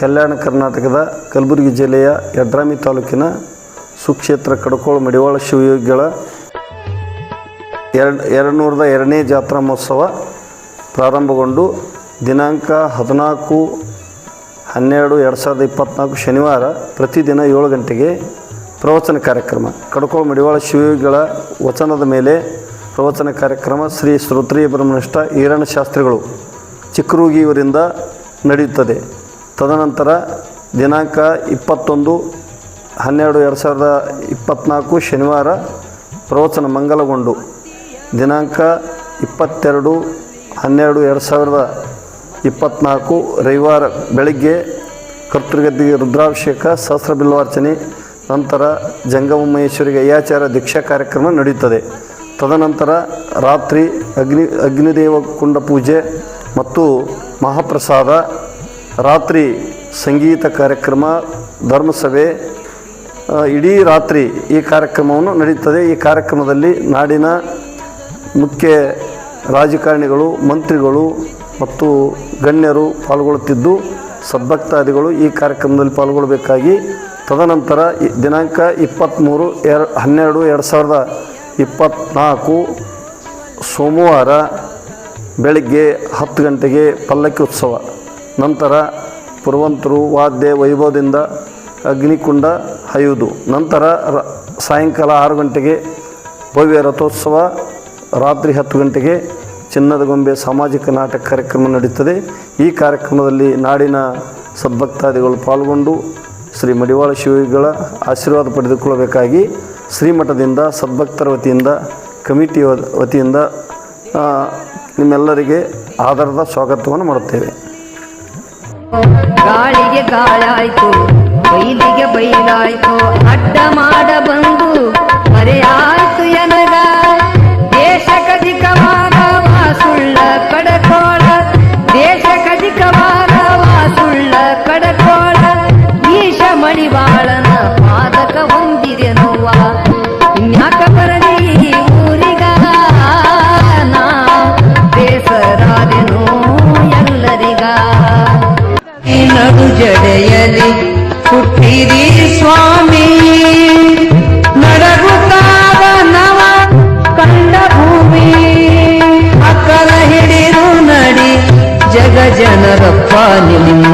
ಕಲ್ಯಾಣ ಕರ್ನಾಟಕದ ಕಲಬುರಗಿ ಜಿಲ್ಲೆಯ ಯಡ್ರಾಮಿ ತಾಲೂಕಿನ ಸುಕ್ಷೇತ್ರ ಕಡಕೋಳ ಮಡಿವಾಳ ಶಿವಯೋಗಿಗಳ ಎರಡು ಎರಡು ನೂರದ ಎರಡನೇ ಜಾತ್ರಾ ಮಹೋತ್ಸವ ಪ್ರಾರಂಭಗೊಂಡು ದಿನಾಂಕ ಹದಿನಾಲ್ಕು ಹನ್ನೆರಡು ಎರಡು ಸಾವಿರದ ಇಪ್ಪತ್ತ್ನಾಲ್ಕು ಶನಿವಾರ ಪ್ರತಿದಿನ ಏಳು ಗಂಟೆಗೆ ಪ್ರವಚನ ಕಾರ್ಯಕ್ರಮ. ಕಡಕೋಳ ಮಡಿವಾಳ ಶಿವಯೋಗಿಗಳ ವಚನದ ಮೇಲೆ ಪ್ರವಚನ ಕಾರ್ಯಕ್ರಮ ಶ್ರೀ ಶ್ರೋತ್ರಿಯ ಬ್ರಹ್ಮನಿಷ್ಠ ಈರಣ್ಣ ಶಾಸ್ತ್ರಿಗಳು ಚಿಕ್ಕರೂಗಿ ಇವರಿಂದ ನಡೆಯುತ್ತದೆ. ತದನಂತರ ದಿನಾಂಕ ಇಪ್ಪತ್ತೊಂದು, ಹನ್ನೆರಡು ಎರಡು ಸಾವಿರದ ಇಪ್ಪತ್ತ್ನಾಲ್ಕು ಶನಿವಾರ ಪ್ರವಚನ ಮಂಗಲಗೊಂಡು. ದಿನಾಂಕ ಇಪ್ಪತ್ತೆರಡು, ಹನ್ನೆರಡು ಎರಡು ಸಾವಿರದ ಇಪ್ಪತ್ತ್ನಾಲ್ಕು ರವಿವಾರ ಬೆಳಗ್ಗೆ ಕರ್ತೃಗದ್ದಿಗೆ ರುದ್ರಾಭಿಷೇಕ, ಸಹಸ್ರ ಬಿಲ್ವಾರ್ಚನೆ, ನಂತರ ಜಂಗಮ ಮಹೇಶ್ವರಿಗೆ ಅಯ್ಯಾಚಾರ ದೀಕ್ಷಾ ಕಾರ್ಯಕ್ರಮ ನಡೆಯುತ್ತದೆ ತದನಂತರ ರಾತ್ರಿ ಅಗ್ನಿ, ಅಗ್ನಿದೇವ ಕುಂಡ ಪೂಜೆ ಮತ್ತು ಮಹಾಪ್ರಸಾದ ರಾತ್ರಿ ಸಂಗೀತ ಕಾರ್ಯಕ್ರಮ, ಧರ್ಮಸಭೆ ಇಡೀ ರಾತ್ರಿ ಈ ಕಾರ್ಯಕ್ರಮವನ್ನು ನಡೆಯುತ್ತದೆ ಈ ಕಾರ್ಯಕ್ರಮದಲ್ಲಿ ನಾಡಿನ ಮುಖ್ಯ ರಾಜಕಾರಣಿಗಳು, ಮಂತ್ರಿಗಳು ಮತ್ತು ಗಣ್ಯರು ಪಾಲ್ಗೊಳ್ಳುತ್ತಿದ್ದು, ಸದ್ಭಕ್ತಾದಿಗಳು ಈ ಕಾರ್ಯಕ್ರಮದಲ್ಲಿ ಪಾಲ್ಗೊಳ್ಳಬೇಕಾಗಿ ತದನಂತರ ದಿನಾಂಕ ಇಪ್ಪತ್ತ್ಮೂರು ಎರ, ಹನ್ನೆರಡು, ಎರಡು ಸಾವಿರದ ಇಪ್ಪತ್ತ್ನಾಲ್ಕು ಸೋಮವಾರ ಬೆಳಗ್ಗೆ ಹತ್ತು ಗಂಟೆಗೆ ಪಲ್ಲಕ್ಕಿ ಉತ್ಸವ. ನಂತರ ಪುರವಂತರು ವಾದ್ಯ ವೈಭವದಿಂದ ಅಗ್ನಿಕುಂಡ ಹಯುವುದು ನಂತರ ರ, ಸಾಯಂಕಾಲ ಆರು ಗಂಟೆಗೆ ಭವ್ಯ ರಥೋತ್ಸವ, ರಾತ್ರಿ ಹತ್ತು ಗಂಟೆಗೆ ಚಿನ್ನದ ಗೊಂಬೆ ಸಾಮಾಜಿಕ ನಾಟಕ ಕಾರ್ಯಕ್ರಮ ನಡೆಯುತ್ತದೆ ಈ ಕಾರ್ಯಕ್ರಮದಲ್ಲಿ ನಾಡಿನ ಸದ್ಭಕ್ತಾದಿಗಳು ಪಾಲ್ಗೊಂಡು ಶ್ರೀ ಮಡಿವಾಳ ಶಿವಗಳ ಆಶೀರ್ವಾದ ಪಡೆದುಕೊಳ್ಳಬೇಕಾಗಿ ಶ್ರೀಮಠದಿಂದ ಸದ್ಭಕ್ತರ ವತಿಯಿಂದ ಕಮಿಟಿ ವತಿಯಿಂದ ನಿಮ್ಮೆಲ್ಲರಿಗೆ ಆಧಾರದ ಸ್ವಾಗತವನ್ನು ಮಾಡುತ್ತೇವೆ. ಗಾಳಿಗೆ ಗಾಳಾಯ್ತು, ಬೈಲಿಗೆ ಬೈಲಾಯ್ತು, ಅಡ್ಡ ಮಾಡ ಬಂದು ಮರೆಯಾಯ್ತು ಎನಗ. ದೇಶ ಕದಿಕವಾದ ವಾಸುಳ್ಳ ಕಡಕೋಳ, ದೇಶ ಕದಿಕವಾದ ವಾಸುಳ್ಳ ಕಡಕೋಳ, ಈಶ ಮಣಿವಾಳನ ಪಾದಕ ಹೊಂದಿದೆ ನೋವ ಹುಟ್ಟಿರಿ ಸ್ವಾಮಿ ನಡಗುತ್ತಾದ ನವ ಕಂಡ ಭೂಮಿ ಅಕ್ಕಲ ಹಿಡಿದು ನಡಿ ಜಗ ಜನರಪ್ಪ ನಿಮ್ಮ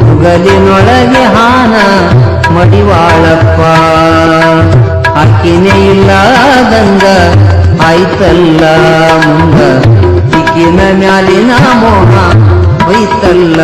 ಮುಗಲಿನೊಳಗೆ ಹಾನ ಮಡಿವಾಳಪ್ಪ. ಅಕ್ಕಿನೇ ಇಲ್ಲದಂಗ ಆಯ್ತಲ್ಲ ಮುಂದ ಮ್ಯಾಲಿನ ಮೋಹ ಹೋಯ್ತಲ್ಲ